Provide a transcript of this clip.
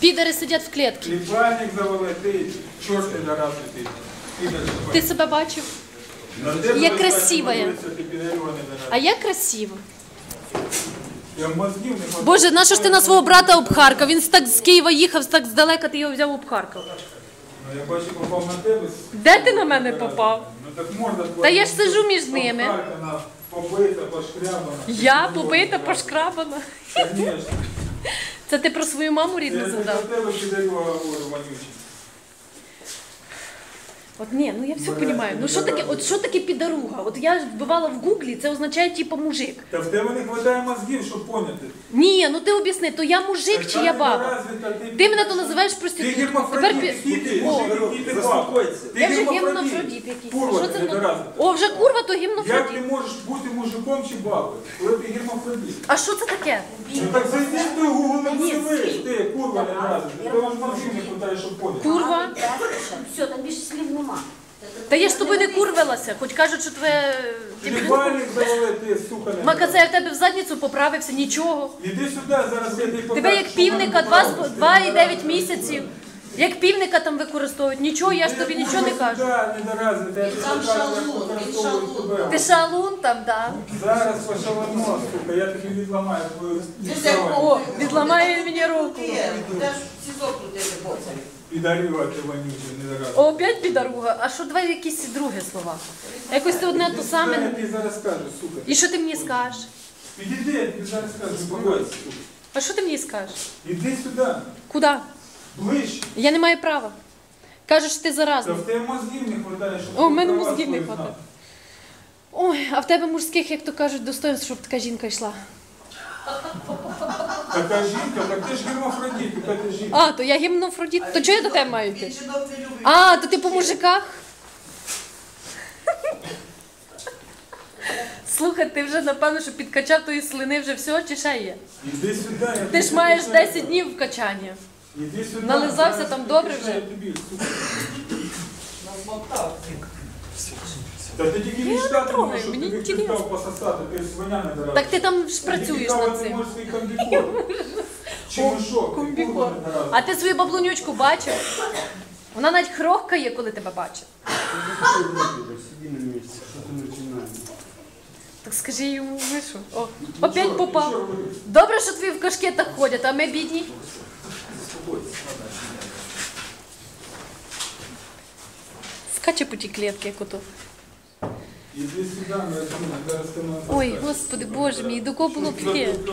Підари сидять в клітці. Хлібальник завели, ти чорт ти ти. Ти себе бачив? Я красива я. А я красиво. Я мозгів не. Боже, на що ж ти на свого брата обхаркав? Він так з Києва їхав, так здалека ти його взяв обхаркав. Ну, я бачу, попав на тебе. Де ти на мене попав? Ну так. Та я ж сиджу між ними. Обкаркана, побита, пошкрябана. Я побита, пошкрабана. Конечно. Це ти про свою маму рідну вонючий. От ні, ну я все розумію. Ну що таке, от що таке підаруга? От я вбивала в гуглі, це означає типу мужик. Та в тебе не вистачає мозгів, щоб поняти. Ні, ну ти об'ясни, то я мужик чи я баба? Ти мене то називаєш Ти проституткою. Тепер ти, О, заспокойся. Я вже гімнофродіт якийсь. Що це. О, вже курва, то гімнофродіт. Можеш бути мужиком чи бабою, коли ти гермафродит? А що це таке? Ну так зайди ти в Google не подивись, ти курва не разом. Ти вам мозгів не хватає, щоб поняти. Курва? Все, там більше слів нема. Та я ж з тобою не курвилася, хоч кажуть, що твоє... Хлібальник завели, ти, сука, не Мака, я в тебе в задницю поправився, нічого. Іди сюди, зараз я тобі покажу. Тебе як що півника вона два, не з- два і дев'ять місяців. Як півника там використовують, нічого, я ж тобі нічого не кажу. Не Там шалун, він шалун. Ти шалун там, так? Зараз пошалено, сука, я тобі відламаю твою. О, відламає мені руку. Ти ж СІЗО крутити боцарів. Підарювати вонюче, не доразвити. О, опять підаруга. А що давай якісь друге слова? Якось ти одне то саме. Я тобі зараз скажу, сука. І що ти мені скажеш? Підійди, я тобі зараз скажу, успокойся, сука. А що ти мені скажеш? Іди сюди, Куди? Ближче. Я не маю права. Кажеш, ти Та заразний. в тебе мозгів не хватає, щоб... О, в мене права мозгів не хватає. Ой, а в тебе мужських, як то кажуть, достоинств, щоб така жінка йшла. Така жінка, так ти ж гермафродит, яка ти жінка. А, то я гімнофродіт. То чого я до тебе маю йти? А, то ти по мужиках? Слухай, ти вже напевно, що підкачав тої слини вже все, чи ще є? Іди сюди, я Ти ж маєш 10 днів в качанні. Іди сюди. Нализався там добре вже? Та ти тільки трогаю, можеш, щоб мені тобі інтересно. пристав пососати, ти свиня не дорога. Так ти там ж працюєш над цим. Можеш свій комбікорм. Чи мішок, ти не. А ти свою баблонючку бачив? Вона навіть хрохкає, коли тебе бачить. Сиди на месте, что ты начинаешь. Так скажи йому, ви що? О, опять попав. Добре, що твої в кашкетах ходять, а ми бідні. Скаче по тій клітки, як ото. Іди сюди, ми зараз ти мене Ой, господи, боже мій, до кого було Що таке? ти